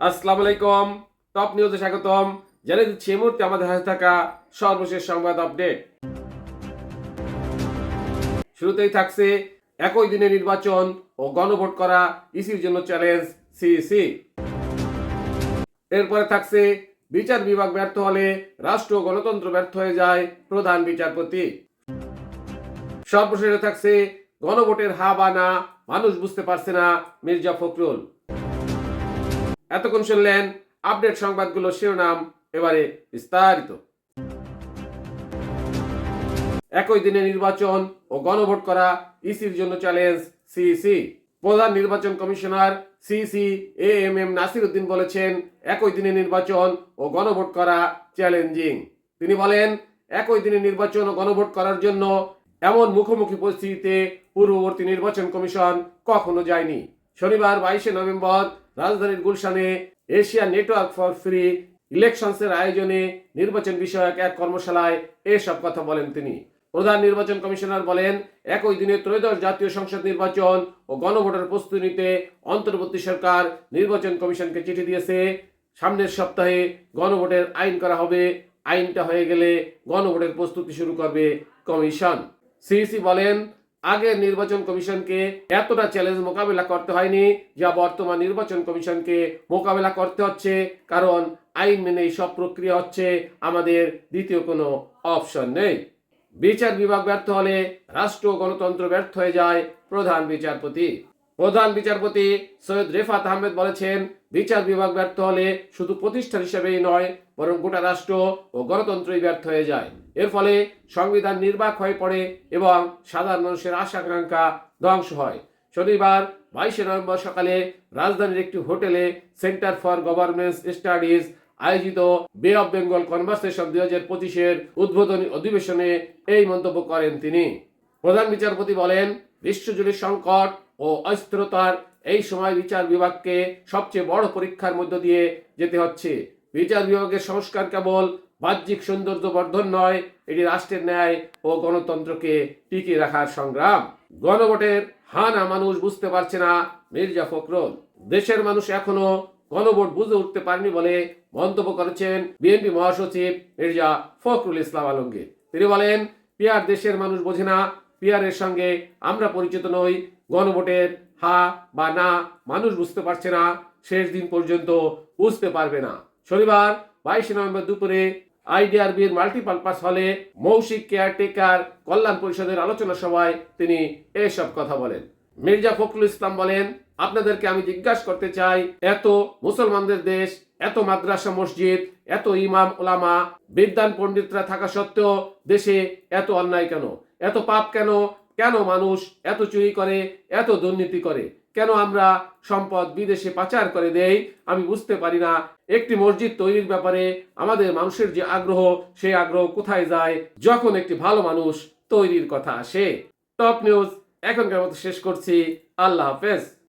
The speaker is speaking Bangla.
আসসালামু আলাইকুম। টপ নিউজে স্বাগতম। জানিয়ে দিচ্ছি মুহূর্তে আমাদের হাতে থাকা সর্বশেষ সংবাদ আপডেট শুরুতেই থাকছে একই দিনে নির্বাচন ও গণভোট করা ইসির জন্য চ্যালেঞ্জ সিইসি এরপরে থাকছে বিচার বিভাগ ব্যর্থ হলে রাষ্ট্র গণতন্ত্র ব্যর্থ হয়ে যায় প্রধান বিচারপতি। সর্বশেষে থাকছে গণভোটের হা বা না মানুষ বুঝতে পারছে না মির্জা ফখরুল। এতক্ষণ শুনলেন আপডেট সংবাদগুলো শিরোনাম, এবারে বিস্তারিত। একই দিনে নির্বাচন ও গণভোট করা ইসির জন্য চ্যালেঞ্জ সিইসি প্রধান নির্বাচন commissioner C C A M M Nasir Uddin বলেছেন, একই দিনে নির্বাচন ও গণভোট করা চ্যালেঞ্জিং তিনি বলেন, একই দিনে নির্বাচন ও গণভোট করার জন্য এমন মুখোমুখি পরিস্থিতিতে পূর্ববর্তী নির্বাচন কমিশন কখনো যায়নি। শনিবার বাইশে নভেম্বর রাজধানীর গুলশানে এশিয়া নেটওয়ার্ক ফর ফ্রি ইলেকশনসের আয়োজনে নির্বাচন বিষয়ক এক কর্মশালায় এসব কথা বলেন তিনি। প্রধান নির্বাচন কমিশনার বলেন, একই দিনে ত্রয়োদশ জাতীয় সংসদ নির্বাচন ও গণভোটের প্রস্তুতি নিতে অন্তর্বর্তী সরকার নির্বাচন কমিশনকে চিঠি দিয়েছে। সামনের সপ্তাহে গণভোটের আইন করা হবে। আইনটা হয়ে গেলে গণভোটের প্রস্তুতি শুরু করবে কমিশন। সিইসি বলেন আগের নির্বাচন কমিশনকে এতটা চ্যালেঞ্জ মোকাবেলা করতে হয়নি, যা বর্তমান নির্বাচন কমিশনকে মোকাবেলা করতে হচ্ছে, কারণ আইন মেনে সব প্রক্রিয়া হচ্ছে, আমাদের দ্বিতীয় কোনো অপশন নেই। বিচার বিভাগ ব্যর্থ হলে রাষ্ট্র গণতন্ত্র ব্যর্থ হয়ে যায় প্রধান বিচারপতি। প্রধান বিচারপতি সৈয়দ রেফাত আহমেদ বলেছেন, বিচার বিভাগ ব্যর্থ হলে শুধু প্রতিষ্ঠান হিসেবেই নয়, বরং গোটা রাষ্ট্র ও গণতন্ত্রই ব্যর্থ হয়ে যায়। এর ফলে সংবিধান নির্বাক হয়ে পড়ে এবং সাধারণ মানুষের আশা আকাঙ্ক্ষা ধ্বংস হয়। শনিবার, বাইশে নভেম্বর সকালে রাজধানীর একটি হোটেলে সেন্টার ফর গভর্নেন্স স্টাডিজ আয়োজিত বে অফ বেঙ্গল কনভারসেশন দুই হাজার পঁচিশের উদ্বোধনী অধিবেশনে এই মন্তব্য করেন তিনি। প্রধান বিচারপতি বলেন, বিশ্বজুড়ে সংকট ও অস্থিরতার এই সময় বিচার বিভাগকে সবচেয়ে বড় পরীক্ষার মধ্য দিয়ে যেতে হচ্ছে। বিচার বিভাগের সংস্কার কেবল বাহ্যিক সৌন্দর্য বর্ধন নয়, এটি রাষ্ট্রের ন্যায় ও গণতন্ত্রকে টিকিয়ে রাখার সংগ্রাম। গণভোটের হানা মানুষ বুঝতে পারছে না মির্জা ফখরুল। দেশের মানুষ এখনও গণভোট বুঝে উঠতে পারেনি বলে মন্তব্য করেছেন বিএনপি মহাসচিব মির্জা ফখরুল ইসলাম আলমগীর। তিনি বলেন, পিয়ার দেশের মানুষ বোঝে না, পিয়ারের সঙ্গে আমরা পরিচিত নই গণভোটের হা বা না মানুষ বুঝতে পারছে না, শেষ দিন পর্যন্ত বুঝতে পারবে না। শনিবার, বাইশে নভেম্বর দুপুরে আইডিআরবির মাল্টিপারপাস হলে মৌসিক কেয়ারটেকার কল্যাণ পরিষদের আলোচনা সভায় তিনি এসব কথা বলেন। মির্জা ফখরুল ইসলাম বলেন, আপনাদেরকে আমি জিজ্ঞাসা করতে চাই, এত মুসলমানদের দেশ, এত মাদ্রাসা মসজিদ, এত ইমাম ওলামা বিদ্যান পণ্ডিতরা থাকা সত্ত্বেও দেশে এত অন্যায় কেন? এত পাপ কেন? কেন মানুষ এত চুরি করে, এত দুর্নীতি করে? কেন আমরা সম্পদ বিদেশে পাচার করে দেই? আমি বুঝতে পারি না। একটি মসজিদ তৈরির ব্যাপারে আমাদের মানুষের যে আগ্রহ, সেই আগ্রহ কোথায় যায়? যখন একটি ভালো মানুষ তৈরির কথা আসে। টপ নিউজ এখনকার মতো শেষ করছি। আল্লাহ হাফেজ।